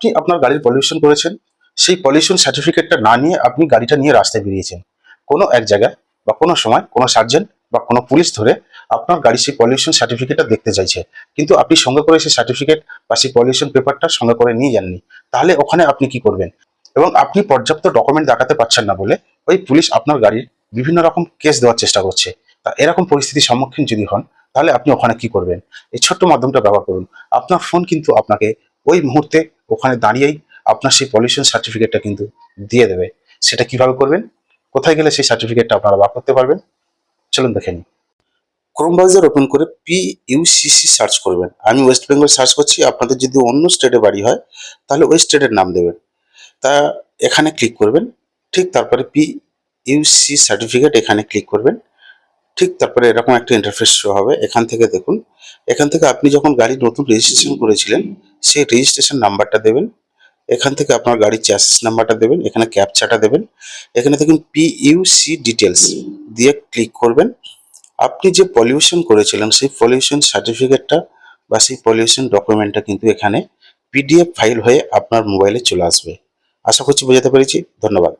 আপনি আপনার গাড়ির পলিউশন করেছেন, সেই পলিউশন সার্টিফিকেটটা না নিয়ে আপনি গাড়িটা নিয়ে রাস্তায় বেরিয়েছেন। কোনো এক জায়গায় বা কোনো সময় কোনো সার্জেন্ট বা কোনো পুলিশ ধরে আপনার গাড়ির সেই পলিউশন সার্টিফিকেটটা দেখতে চাইছে। কিন্তু আপনি সঙ্গে করে সেই সার্টিফিকেট বা সেই পলিউশন পেপারটা সঙ্গে করে নিয়ে যাননি। তাহলে ওখানে আপনি কি করবেন? এবং আপনি পর্যাপ্ত ডকুমেন্ট দেখাতে পারছেন না বলে ওই পুলিশ আপনার গাড়ির বিভিন্ন রকম কেস দেওয়ার চেষ্টা করছে। তা এরকম পরিস্থিতির সম্মুখীন যদি হন, তাহলে আপনি ওখানে কি করবেন? এই ছোট্ট মাধ্যমটা ব্যবহার করুন। আপনার ফোন কিন্তু আপনাকে ওই মুহূর্তে ওখানে দাঁড়িয়েই আপনার সেই পলিউশন সার্টিফিকেটটা কিন্তু দিয়ে দেবে। সেটা কীভাবে করবেন? কোথায় গেলে সেই সার্টিফিকেটটা আপনারা বার করতে পারবেন? চলুন দেখে নিন ক্রোম ব্রাউজার ওপেন করে পি ইউসিসি সার্চ করবেন। আমি ওয়েস্ট বেঙ্গল সার্চ করছি। আপনাদের যদি অন্য স্টেটে বাড়ি হয়, তাহলে ওই স্টেটের নাম দেবেন। তা এখানে ক্লিক করবেন। ঠিক তারপরে পি ইউসি সার্টিফিকেট এখানে ক্লিক করবেন। ঠিক তারপরে এরকম একটা ইন্টারফেস শো হবে। এখান থেকে দেখুন। এখান থেকে আপনি যখন গাড়ি নতুন রেজিস্ট্রেশন করেছিলেন সেই রেজিস্ট্রেশন নাম্বারটা দেবেন। এখান থেকে আপনার গাড়ির চ্যাসিস নাম্বারটা দেবেন, এখানে ক্যাপচাটা দেবেন। এখানে দেখুন পিইউসি ডিটেলস দিয়ে ক্লিক করবেন। আপনি যে পলিউশন করেছিলেন, সেই পলিউশন সার্টিফিকেটটা বা সেই পলিউশন ডকুমেন্টটা কিন্তু এখানে পিডিএফ ফাইল হয়ে আপনার মোবাইলে চলে আসবে। আশা করছি বোঝাতে পেরেছি। ধন্যবাদ।